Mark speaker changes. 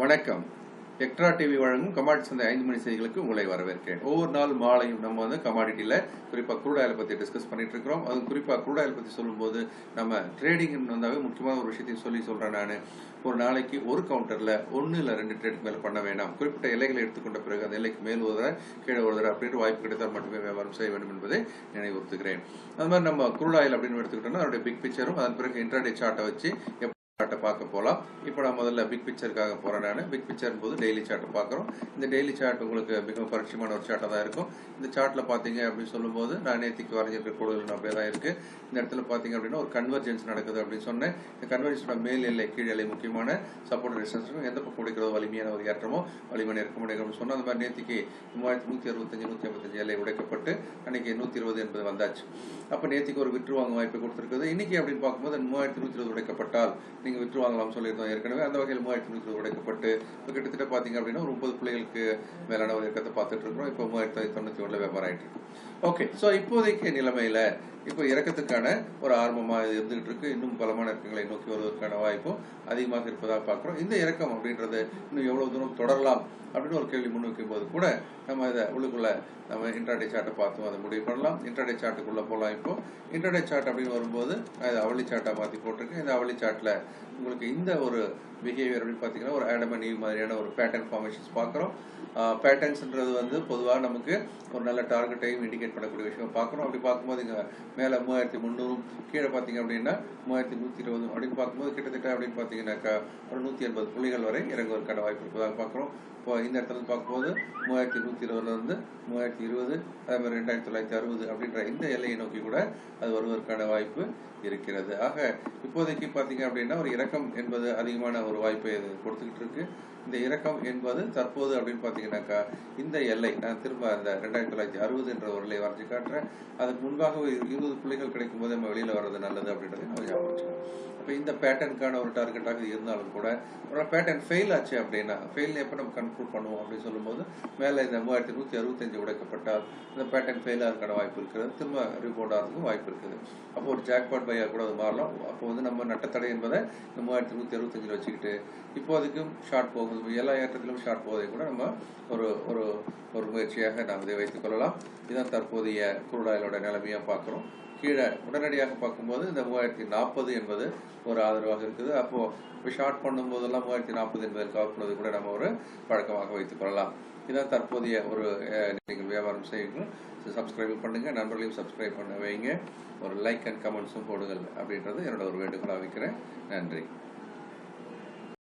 Speaker 1: வணக்கம். Extra TV வழங்கும் commodity சந்தை ஐந்து மணி செய்திகளுக்கு உங்களை வரவேற்கிறேன். ஒவ்வொரு நாள் மாலையும் நம்ம வந்து கமாடிட்டியில் குறிப்பாக குரூட் பற்றி டிஸ்கஸ் பண்ணிட்டு இருக்கிறோம். அது குறிப்பாக குரூட் பற்றி சொல்லும்போது நம்ம ட்ரேடிங் வந்தாவே முக்கியமான ஒரு விஷயத்தையும் சொல்லி சொல்கிறேன் நான். ஒரு நாளைக்கு ஒரு கவுண்டரில் ஒன்று இல்லை ரெண்டு ட்ரேடுக்கு மேலே பண்ண வேண்டாம் குறிப்பிட்ட எல்லைகளை எடுத்துக்கொண்ட பிறகு அந்த எல்லைக்கு மேல் ஒரு கீழே ஒரு அப்படின்ற வாய்ப்பு கிடைத்தால் மட்டுமே வியாபாரம் செய்ய வேண்டும் என்பதை நினைவுறுத்துகிறேன் அது மாதிரி நம்ம குரூடாயில் அப்படின்னு எடுத்துக்கிட்டோம்னா அதனுடைய பிக் பிக்சரும் அதன் பிறகு இன்ட்ராடே சார்ட்டை வச்சு சார்ட்டை பார்க்க போகலாம் இப்போ நான் முதல்ல பிக் பிக்சருக்காக போகிறேன் நான். பிக் பிக்சர் போது டெய்லி சார்ட்டை பார்க்குறோம். இந்த டெய்லி சார்ட் உங்களுக்கு மிகவும் பரிச்சயமான ஒரு சார்ட்டாக தான் இருக்கும். இந்த சார்ட்டில் பார்த்தீங்க அப்படின்னு சொல்லும்போது நான் நேற்றுக்கு வரைஞ்சிருக்க கூடுதல் அப்படியே தான் இருக்குது இந்த இடத்துல பார்த்தீங்க அப்படின்னா ஒரு கன்வர்ஜென்ஸ் நடக்குது அப்படின்னு சொன்னேன். இந்த கன்வர்ஜென்ஸோட மேல் எல்லை கீழ் எல்லை முக்கியமான சப்போர்ட் ரெசிஸ்டன்ஸும் எந்த பக்கம் உடைக்கிறதோ வலிமையான ஒரு ஏற்றமோ வலிமையான இருக்க முடியும் அப்படின்னு சொன்னால் அந்த மாதிரி நேற்றுக்கு மூவாயிரத்தி நூற்றி அறுபத்தஞ்சு நூற்றி ஐம்பத்தஞ்சு எல்லை உடைக்கப்பட்டு அன்னைக்கு நூற்றி இருபது என்பது வந்தாச்சு. அப்போ நேற்றுக்கு ஒரு விற்று வாங்க வாய்ப்பு கொடுத்துருக்குது. இன்னைக்கு அப்படின்னு பார்க்கும்போது மூவாயிரத்தி நூற்றி இருபது உடைக்கப்பட்டால் நீங்கள் விற்று வாங்கலாம்னு சொல்லியிருந்தோம். ஏற்கனவே அந்த வகையில் மூவாயிரத்தி நூற்றி உடைக்கப்பட்டு இப்போ கிட்டத்தட்ட பார்த்தீங்க அப்படின்னா ஒரு முப்பது பிள்ளைகளுக்கு மேலான ஒரு இயக்கத்தை பார்த்துட்டு இருக்கிறோம். இப்போ மூவாயிரத்தி தொண்ணூற்றி ஒன்றில் வியாபாரம் ஆயிட்டு ஓகே ஸோ இப்போதைக்கு நிலைமையில இப்போ இறக்கத்துக்கான ஒரு ஆர்வமாக இருந்துகிட்டு இருக்கு இன்னும் பலமான இறக்கங்களை நோக்கி வருவதற்கான வாய்ப்பும் அதிகமாக இருப்பதாக பார்க்குறோம். இந்த இறக்கம் அப்படின்றது இன்னும் எவ்வளவு தூரம் தொடரலாம் அப்படின்னு ஒரு கேள்வி முன் வைக்கும் போது கூட நம்ம இதை உள்ளுக்குள்ள நம்ம இன்டர்டே சார்ட்டை பார்த்து அதை முடிவு பண்ணலாம். இன்டர்டே சார்ட்டுக்குள்ள போகலாம் இப்போ. இன்டர்டே சார்ட் அப்படின்னு வரும்போது அது அவளி சார்ட்டாக மாற்றி போட்டிருக்கு இந்த அவளி சார்ட்டில் உங்களுக்கு இந்த ஒரு பிஹேவியர் அப்படின்னு பார்த்தீங்கன்னா ஒரு ஆடம் அண்ட் மாதிரியான ஒரு பேட்டர்ன் ஃபார்மேஷன்ஸ் பார்க்குறோம் பேட்டர்ன்ஸ்ன்றது வந்து பொதுவாக நமக்கு ஒரு நல்ல டார்கெட்டையும் இண்டிகேட் பண்ணக்கூடிய விஷயம் பார்க்குறோம் அப்படி பார்க்கும்போது இங்கே மேலே மூவாயிரத்தி முந்நூறும் கீழே பார்த்தீங்க அப்படின்னா மூவாயிரத்தி நூற்றி இருபதும் அப்படின்னு பார்க்கும்போது கிட்டத்தட்ட அப்படின்னு பார்த்தீங்கன்னாக்கா ஒரு நூற்றி எண்பது புள்ளிகள் வரை இறங்குவதற்கான வாய்ப்பு இருப்பதாக பார்க்குறோம் இப்போ இந்த இடத்துல பார்க்கும்போது மூவாயிரத்தி நூற்றி இருபதுலேருந்து மூவாயிரத்தி இருபது அதே மாதிரி ரெண்டாயிரத்தி தொள்ளாயிரத்தி அறுபது அப்படின்ற இந்த எல்லையை நோக்கி கூட அது வருவதற்கான வாய்ப்பு இருக்கிறது. ஆக இப்போதைக்கு பார்த்தீங்க அப்படின்னா ஒரு இறக்கம் என்பது அதிகமான ஒரு வாய்ப்பை இது கொடுத்துக்கிட்டு இருக்கு இந்த இறக்கம் என்பது தற்போது அப்படின்னு பார்த்தீங்கன்னாக்கா இந்த எல்லை நான் திரும்ப அந்த ரெண்டாயிரத்தி தொள்ளாயிரத்தி அறுபது என்ற ஒரு எல்லை வரைஞ்சி காட்டுறேன். அதுக்கு முன்பாக இருபது புள்ளிகள் கிடைக்கும் போது நம்ம வெளியில் வர்றது நல்லது அப்படின்றத நம்ம ஞாபகம் அப்போ இந்த பேட்டர்னுக்கான ஒரு டார்கெட்டாக இருந்தாலும் கூட ஒரு பேட்டர்ன் ஃபெயில் ஆச்சு அப்படின்னா ஃபெயில் எப்போ நம்ம கன்க்ளூட் பண்ணுவோம் அப்படின்னு சொல்லும்போது மேலே இந்த மூவாயிரத்தி நூற்றி அறுபத்தஞ்சு உடைக்கப்பட்டால் இந்த பேட்டர்ன் ஃபெயில் ஆகிறதுக்கான வாய்ப்பு இருக்கிறது. திரும்ப ரிப்போர்ட் ஆகிறதுக்கும் வாய்ப்பு இருக்குது. அப்போ ஒரு ஜாக்பாட் பையாக கூட அது மாறலாம். அப்போ வந்து நம்ம நட்டத்தடை என்பதை இந்த மூவாயிரத்தி நூற்றி அறுபத்தஞ்சில் வச்சுக்கிட்டு இப்போதைக்கும் ஷார்ட் போகுது எல்லா ஏற்றத்திலும் ஷார்ட் போவதை கூட நம்ம ஒரு ஒரு ஒரு முயற்சியாக நாம் இதை வைத்துக் கொள்ளலாம். இதுதான் தற்போதைய குருடாயிலோட நிலைமையாக பார்க்குறோம். கீழே உடனடியாக பார்க்கும்போது இந்த மூவாயிரத்தி நாற்பது என்பது ஒரு ஆதரவாக இருக்குது. அப்போ இப்போ ஷார்ட் பண்ணும்போதெல்லாம் மூவாயிரத்தி நாற்பது என்பதை கவர்ப்பது கூட நம்ம ஒரு பழக்கமாக வைத்துக் கொள்ளலாம். இதான் தற்போதைய ஒரு நீங்கள் வியாபாரம் செய்யுங்கள். சப்ஸ்கிரைப் பண்ணுங்க நண்பர்களையும் சப்ஸ்கிரைப் பண்ண வைங்க. ஒரு லைக் அண்ட் கமெண்ட்ஸும் போடுங்கள் அப்படின்றது என்னோட ஒரு வேண்டுகோளாக வைக்கிறேன். நன்றி.